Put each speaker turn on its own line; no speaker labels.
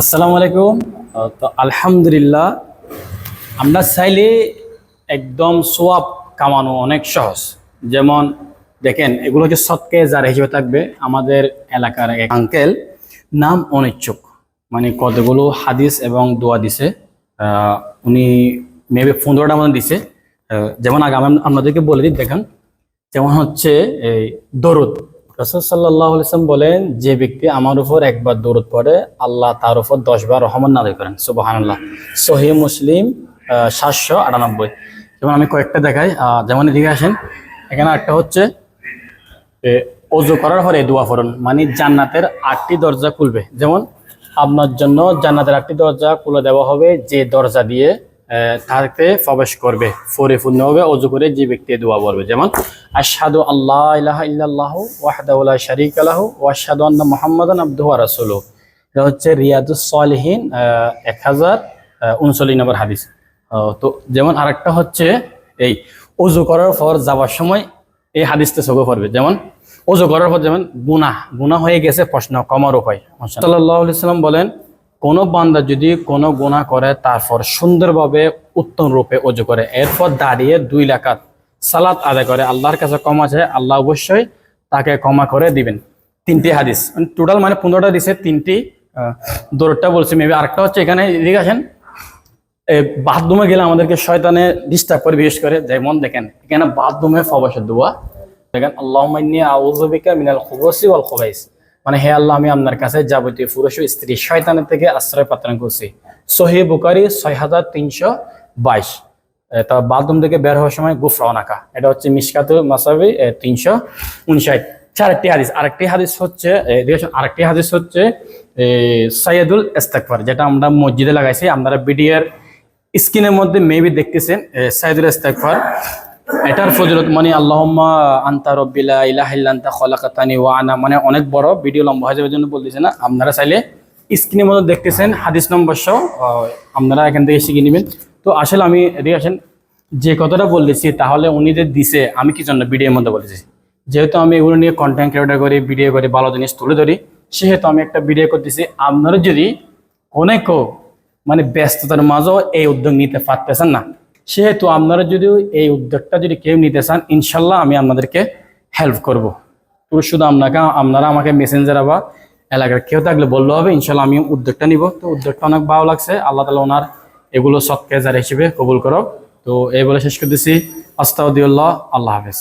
আসসালামু আলাইকুম। তো আলহামদুলিল্লাহ, আমরা চাইলে একদম সোয়াব কামানো অনেক সহজ। যেমন, দেখেন, এগুলো হচ্ছে সৎকে যার হিসেবে থাকবে আমাদের এলাকার এক আঙ্কেল নাম অনিচ্ছুক। মানে কতগুলো হাদিস এবং দোয়া দিছে। উনি মেবি পনেরোটা মতো দিছে। যেমন আগে আপনাদেরকে বলে দিই, দেখেন, যেমন হচ্ছে এই দরুদ। রসদ সাল্লাহ ইসলাম বলেন, যে ব্যক্তি আমার উপর একবার দরুদ পড়ে, আল্লাহ তার উপর দশ বার রহমান নাজিল করেন। সুবাহান আল্লাহ সহি মুসলিম সাতশো আটানব্বই। যেমন আমি কয়েকটা দেখাই যেমন এদিকে আসেন। এখানে একটা হচ্ছে অজু করার পরে দোয়া ফরন মানে জান্নাতের আটটি দরজা খুলবে। যেমন, আপনার জন্য জান্নাতের আটটি দরজা খুলে দেওয়া হবে, যে দরজা দিয়ে তাকে প্রবেশ করবে। পরিপূর্ণ হবে, অজু করে যে ব্যক্তি দোয়া বলবে যেমন, আশহাদু আল্লাহ ইলাহা ইল্লাল্লাহু ওয়াহদাহু লা শারীকা লাহু ওয়া আশহাদু আন্না মুহাম্মাদান আবদুহু এটা হচ্ছে রিয়াদুস সলিহিন এক হাজার উনচল্লিশ নম্বর হাদিস। তো যেমন আরেকটা হচ্ছে এই, অজু করার পর যাওয়ার সময় এই হাদিসটা চোখে পড়বে। যেমন, অজু করার পর যেমন গুনাহ গুনাহ হয়ে গেছে, প্রশ্ন কমার উপায় সাল্লাহ সাল্লাম বলেন কোনো বান্দা যদি কোনো গুনাহ করে, তারপর সুন্দরভাবে উত্তম রূপে অজু করে। এরপর দাঁড়িয়ে দুই লাখাত সালাত আদায় করে। আল্লাহর কাছে ক্ষমা চায়। আল্লাহ অবশ্যই তাকে ক্ষমা করে দিবেন। তিনটি হাদিস। টোটাল মানে পনেরোটা দিছে, তিনটি দৌড়টা বলছি। মেবি আরেকটা হচ্ছে এখানে, এদিকে আসেন। বাথরুমে গেলে আমাদেরকে শয়তানে ডিস্টার্ব করে, বিশেষ করে, যেমন দেখেন, এখানে বাথরুমে ফবাসের দোয়া। দেখেন আল্লাহ আউজবিকা মিনাল খুবসি ওয়াল খুবাইস। মানে হে আল্লাহ, আমি আপনার কাছে যাবতীয় পুরুষ স্ত্রী শয়তানের থেকে আশ্রয় প্রার্থনা করছি। সহি বুকারি ছয় হাজার তিনশো বাইশ। তা বাথরুম থেকে বের হওয়ার সময় গুফরান আঁকা এটা হচ্ছে মিসকাতুল মাসাবি তিনশো উনষাট। চারটি হাদিস, আরেকটি হাদিস হচ্ছে আরেকটি হাদিস হচ্ছে সাইয়দুল ইস্তেকবার যেটা আমরা মসজিদে লাগাইছি। আপনারা বিডিআর স্ক্রিনের মধ্যে মেবি দেখতেছেন সাইয়দুল ইস্তেকবার এটার ফজিলত মানে আল্লাহুম্মা আনতা রব্বিলা ইলাহা ইল্লা আনতা খলাকাতানি ওয়া আনা। মানে অনেক বড় ভিডিও লম্বা হয়ে যাবে জন্য বলতেছে না। আপনারা চাইলে স্ক্রিনের মধ্যে দেখতেছেন, হাদিস নম্বর সহ আপনারা এখান থেকে শিখে নেবেন। তো আসলে আমি রিয়াসেন যে কথাটা বলতেছি, তাহলে উনি যে দিছে, আমি কি জন্য ভিডিওর মধ্যে বলেছি যেহেতু আমি এগুলো নিয়ে কন্টেন্ট ক্রিয়েটার করি, ভিডিও করি, ভালো জিনিস তুলে ধরি, সেহেতু আমি একটা ভিডিও করতেছি। আপনারা যদি অনেকও মানে ব্যস্ততার মাঝেও এই উদ্যোগ নিতে পারতেছেন না সেহেতু আপনারা যদি এই উদ্যোগটা যদি কেউ নিতে চান, ইনশাল্লাহ আমি আপনাদেরকে হেল্প করব। তো শুধু আপনাকে, আপনারা আমাকে মেসেঞ্জার বা এলাকার কেউ থাকলে বললে হবে, ইনশাল্লাহ আমি উদ্যোগটা নিব। তো উদ্যোগটা অনেক ভালো লাগছে। আল্লাহ তালা ওনার এগুলো সৎকেজার হিসেবে কবুল করো তো এই বলে শেষ করতেছি। আস্তাউদ্দিউল্লাহ আল্লাহ হাফেজ।